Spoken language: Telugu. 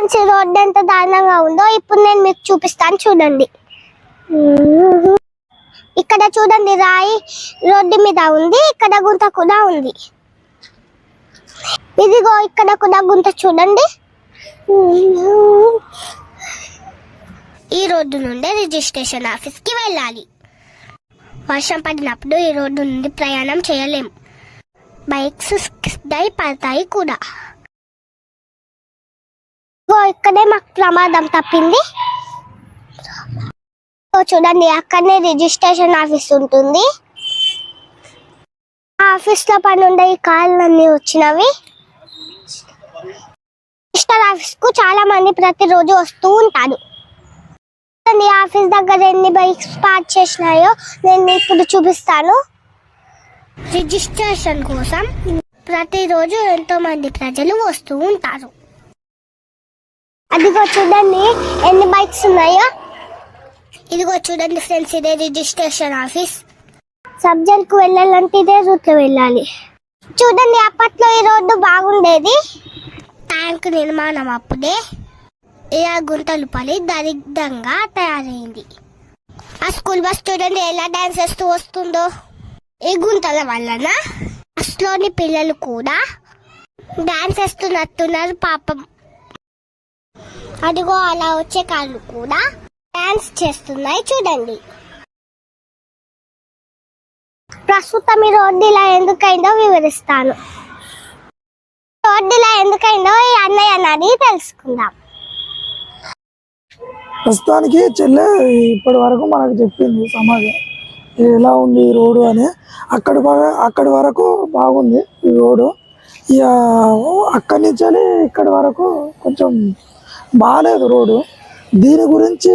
ఫ్రెండ్స్ ఈ రోడ్డు ఎంత దారుణంగా ఉందో ఇప్పుడు నేను మీకు చూపిస్తాను చూడండి. ఇక్కడ చూడండి రాయి రోడ్డు మీద ఉంది ఇక్కడ గుంత కూడా ఉంది. ఇదిగో ఇక్కడ కూడా గుంత చూడండి. ఈ రోడ్డు నుండి రిజిస్ట్రేషన్ ఆఫీస్కి వెళ్ళాలి. వర్షం పడినప్పుడు ఈ రోడ్డు నుండి ప్రయాణం చేయలేము బైక్స్ స్కిడ్ పడతాయి కూడా. ఇక్కడే మాకు ప్రమాదం తప్పింది. చూడండి అక్కడనే రిజిస్ట్రేషన్ ఆఫీస్ ఉంటుంది. ఆ ఆఫీస్లో పని ఉండే ఈ అన్ని వచ్చినవి. రిజిస్టర్ ఆఫీస్కు చాలా మంది ప్రతిరోజు వస్తూ ఉంటారు. ఈ ఆఫీస్ దగ్గర ఎన్ని బైక్స్ పార్క్ చేసినాయో నేను ఇప్పుడు చూపిస్తాను. రిజిస్ట్రేషన్ కోసం ప్రతిరోజు ఎంతో మంది ప్రజలు వస్తూ ఉంటారు. అదిగో చూడండి ఎన్ని బైక్స్ ఉన్నాయో. ఇదిగో చూడండి ఫ్రెండ్స్ ఇదే రిజిస్ట్రేషన్ ఆఫీస్. సబ్జెక్ట్కు వెళ్ళాలంటే ఇదే రూట్లో వెళ్ళాలి. చూడండి అప్పట్లో ఈ రోడ్డు బాగుండేది. ట్యాంక్ నిర్మాణం అప్పుడే. ఇలా గుంటలు పడి దరిద్రంగా తయారైంది. ఆ స్కూల్ బస్ చూడండి ఎలా డాన్స్ చేస్తూ వస్తుందో. ఈ గుంతల వలన బస్లోని పిల్లలు కూడా డాన్స్ చేస్తున్నట్టున్నారు పాపం అదిగో అలా వచ్చే కాళ్ళు కూడా డాన్స్ చేస్తున్నాయి చూడండి. ప్రస్తుతం ఈ రోడ్డు ఇలా ఎందుకైందో వివరిస్తాను. రోడ్డు ఇలా ఎందుకైందో ఈ అన్నయ్య అన్నది తెలుసుకుందాం. ప్రస్తుతానికి చెల్లె ఇప్పటి వరకు మనకు చెప్పింది సమాజం. ఎలా ఉంది ఈ రోడ్డు అని. అక్కడి అక్కడి వరకు బాగుంది ఈ రోడ్డు. ఇక అక్కడి నుంచి ఇక్కడి వరకు కొంచెం బాగాలేదు రోడ్డు. దీని గురించి